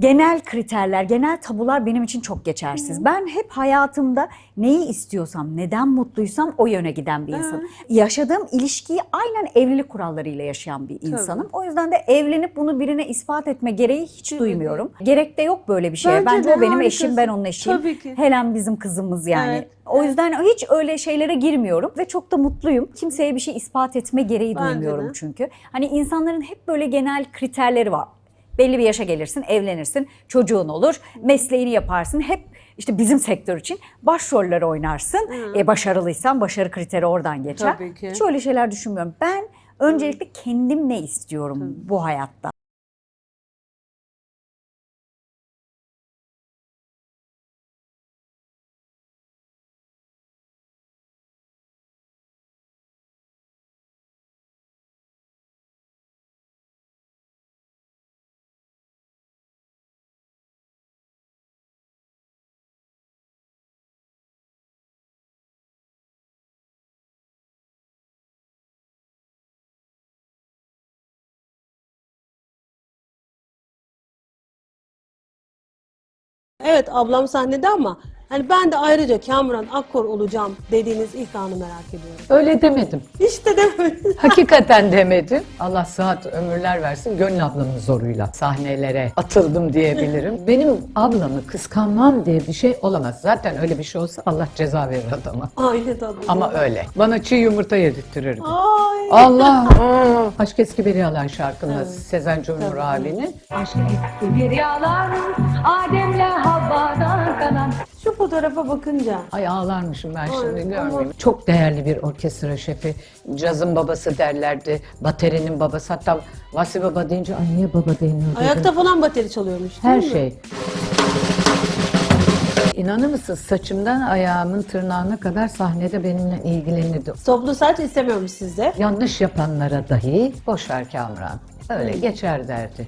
genel kriterler, genel tabular benim için çok geçersiz. Ben hep hayatımda neyi istiyorsam, neden mutluysam o yöne giden bir insanım. Yaşadığım ilişkiyi aynen evlilik kurallarıyla yaşayan bir insanım. O yüzden de evlenip bunu birine ispat etme gereği hiç duymuyorum. Gerek de yok böyle bir şeye. Bence Bence, o benim harikasın. eşim, ben onun eşiyim. Tabii ki. Helen bizim kızımız yani. Evet, O yüzden hiç öyle şeylere girmiyorum ve çok da mutluyum. Kimseye bir şey ispat etme gereği Bence duymuyorum de. çünkü. Hani insanların hep böyle genel kriterleri var. Belli bir yaşa gelirsin, evlenirsin, çocuğun olur, mesleğini yaparsın. Hep işte bizim sektör için başroller oynarsın. E, başarılıysan başarı kriteri oradan geçer. Tabii ki. Hiç öyle şeyler düşünmüyorum. Ben öncelikle kendim ne istiyorum bu hayatta? Evet ablam sahnede ama hani ben de ayrıca Kamuran Akkor olacağım dediğiniz ilk anı merak ediyorum. Öyle demedim. İşte de böyle. Hakikaten demedim. Allah sıhhat ömürler versin. Gönül ablamın zoruyla sahnelere atıldım diyebilirim. Benim ablamı kıskanmam diye bir şey olamaz. Zaten öyle bir şey olsa Allah ceza verir adama. Aile tadı. Ama öyle. Bana çiğ yumurta yedirttirirdi. Ay. Allah! aa! Aşk eski bir yalan şarkımız Sezen Cumhur abinin. Aşk eski bir yalan Şu fotoğrafa bakınca Ay ağlarmışım ben şimdi ama- görmeyeyim. Çok değerli bir orkestra şefi. Cazın babası derlerdi. Baterinin babası. Hatta Vasi Baba deyince ay niye baba deniyor dedim. ayakta falan bateri çalıyormuş değil Her mi? şey. İnanır mısınız saçımdan ayağımın tırnağına kadar sahnede benimle ilgilenirdi. Toplu saç istemiyormuş sizde. Yanlış yapanlara dahi boş ver Kamran. Öyle geçer derdi.